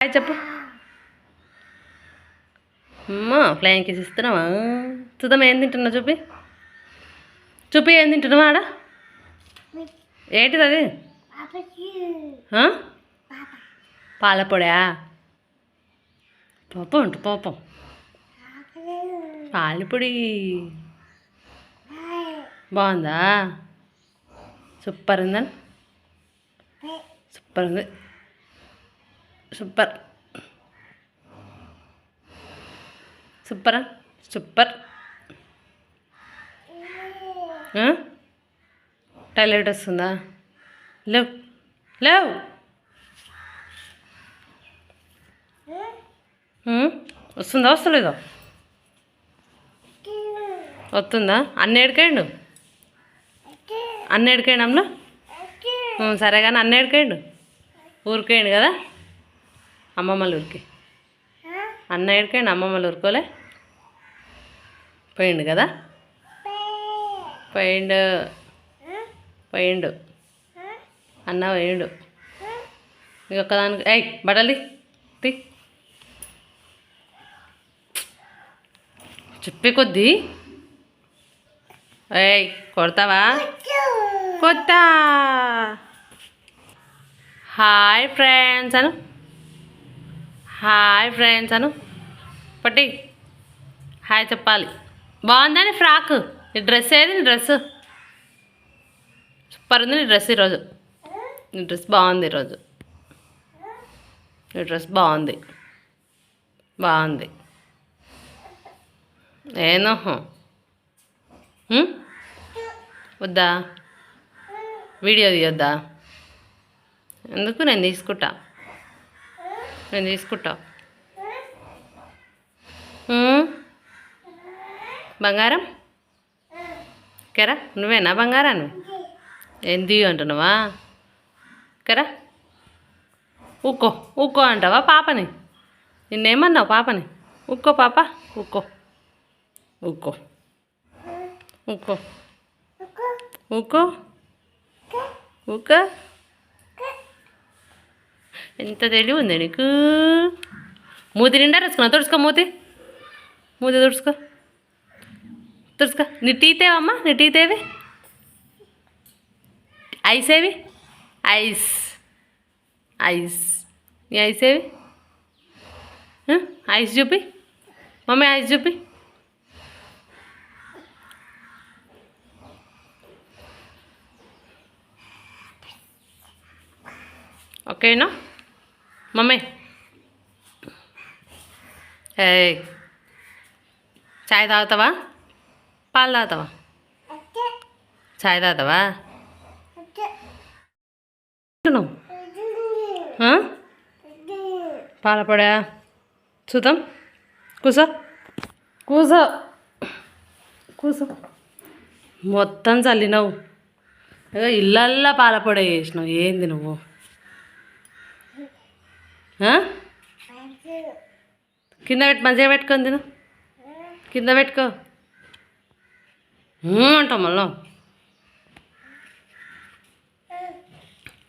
Hi చెప్పు. అమ్మా flying kiss ఇస్తున్నావా? చూద్దాం ఏం తింటున్నావు చూపి. చూపి ఏం తింటున్నావా ఆడ? ఏంటిది అది? పాలపొడా పాపం అంట పాపం. పాలపొడి. బాగుందా? సూపర్ ఉందని సూపర్ ఉంది. సూపర్. సూపరా సూపర్? టాయిలెట్ వస్తుందా? లేవు లేవు. వస్తుందా వస్తలేదా? వస్తుందా? అన్న ఎడికాయండు అన్న ఎడికాయండు అమ్మలో? ఉమ్, సరే కానీ అన్న ఎడికాయండు ఊరికేయండు కదా? అమ్మమ్మల ఊరికి. అన్న ఎడికాయండి అమ్మమ్మల ఊరుకోలే? పోయిండు కదా? పోయిండు. పోయిండు. అన్న పోయిండు. ఇక ఒక్కదానికి ఏయ్ తీ తీ. చెప్పే కొద్దీ. ఏయ్ కొడతావా? కొత్త హాయ్ ఫ్రెండ్స్ అను. హాయ్ ఫ్రెండ్స్ అను. పట్టి. హాయ్ చెప్పాలి. బాగుందని ఫ్రాక్. నీ డ్రెస్ ఏది? నీ డ్రెస్. సూపర్ ఉంది నీ డ్రెస్ ఈరోజు. నీ డ్రెస్ బాగుంది ఈరోజు. నీ డ్రెస్ బాగుంది. బాగుంది. ఏనో. వద్దా? వీడియో తీయొద్దా? ఎందుకు నేను తీసుకుంటా? నేను తీసుకుంటా. బంగారం? కెరా నువ్వేనా బంగారాన్ని? ఏంది అంటున్నావా? కెరా ఊక్కో ఊక్కో అంటావా పాపని? నిన్నేమన్నావు పాపని? ఊక్కో పాప ఊక్కో ఊక్కో ఊక్కో ఊక్కో ఊక్కో ఎంత తెలివి ఉంది నీకు మూతి నిండా రుచుకున్నా తుడుచుకో మూతి మూతి తుడుచుకో తుడుచుకో నీ టీతేవమ్మా నీ టీతేవి ఐస్ ఏవి ఐస్ ఐస్ నీ ఐస్ ఏవి ఐస్ చూపి మమ్మీ ఐస్ చూపి ఓకేనా మమ్మీ. ఏ చాయ్ తాగుతావా? పాలు తాగుతావా? చాయ్ తాగుతావా? ఆ? పాలపొడా చూద్దాం. కూసో. కూసో. కూసో. మొత్తం చల్లినావు. ఇళ్ళల్లా పాలపొడ చేసినావు. ఏంది నువ్వు? కింద పెట్టి మంచిగా పెట్టుకొని తిను కింద పెట్టుకో. అంటాం మళ్ళీ. మళ్ళా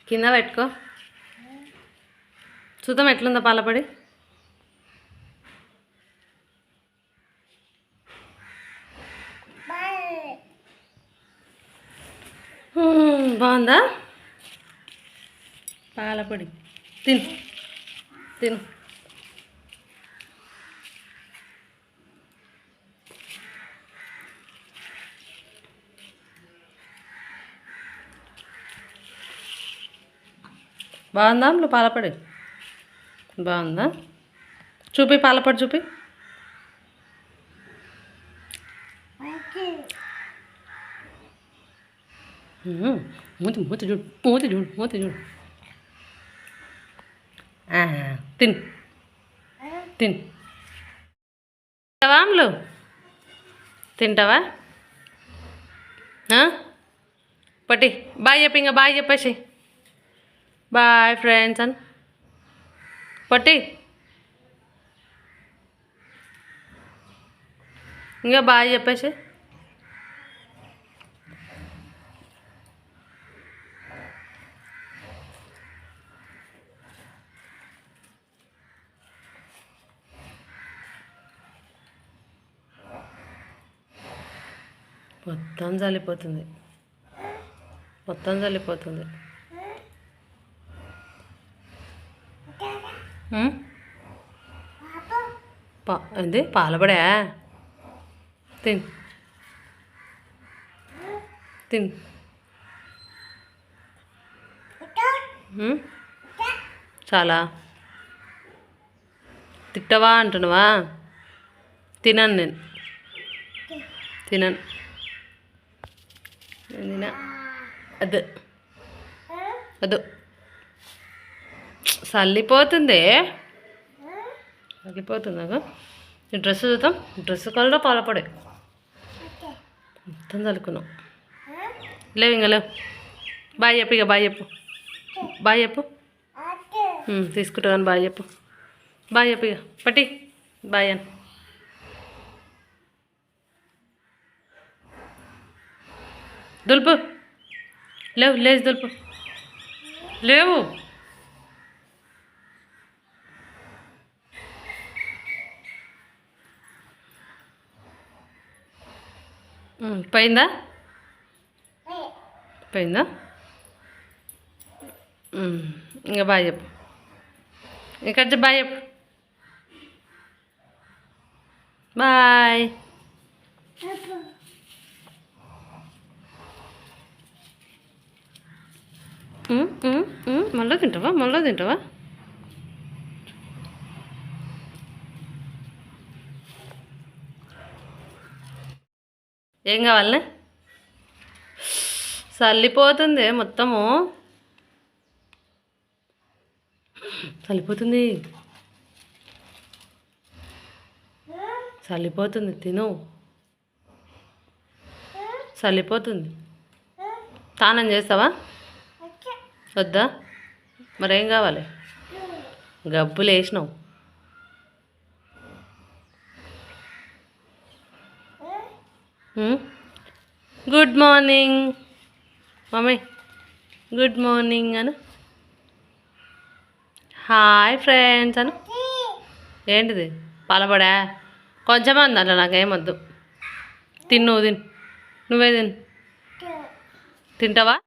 కింద పెట్టుకో. చూద్దాం ఎట్లుందో పాలపడి. బాగుందా? పాలపొడి. తిను. తిను. బాగుందా? నువ్వు పాలపడి? బాగుందా? చూపి పాలపడి చూపి. మూతి మూతి చూడు మూతి చూడు మూతి చూడు ఆ, తిను తిన్. తింటావా అమ్ములు? తింటావా? పట్టి బాయ్ చెప్పి ఇంకా బాయ్ చెప్పేసి. బాయ్ ఫ్రెండ్స్ అని. పట్టి ఇంకా బాయ్ చెప్పేసి. మొత్తం చల్లిపోతుంది. మొత్తం చల్లిపోతుంది. పా ఏంది? పాలబడా తిన్. తిన్. చాలా. తిట్టవా అంటున్నావా? తినను నేను. తినను. నేను తిన అద్దు అద్దు చల్లిపోతుంది చల్లిపోతుంది అగో ఈ డ్రెస్ చూద్దాం డ్రెస్ కలర్ పాలపడే మొత్తం చల్లుకున్నాం లేవు ఇంకా లేవు బాయ్ చెప్పు ఇక బాయ్ చెప్పు బాయ్ చెప్పు ఉమ్, తీసుకుంటా కానీ బాయ్ చెప్పు బాయ్ చెప్పు ఇక పట్టి బాయ్ అని దులుపు. లేవు లేచి దులుపు. లేవు. ఉమ్, పోయిందా? పోయిందా? ఉమ్, ఇంకా బాయ్ చెప్పు. ఇక్కడ బాయ్ చెప్పు. బాయ్. మళ్ళీ తింటావా? మళ్ళీ తింటావా? ఏం కావాలనే చల్లిపోతుంది మొత్తము. చల్లిపోతుంది చల్లిపోతుంది తిను. చల్లిపోతుంది స్నానం చేస్తావా? వద్దా? మరేం కావాలి? గబ్బులు వేసినావు. Good morning. Mummy good morning అను. హాయ్ ఫ్రెండ్స్ అను. ఏంటిది? పాలపడా? కొంచెమే ఉంది అట్లా నాకేమొద్దు తిను తిను. నువ్వే తిను. తింటావా?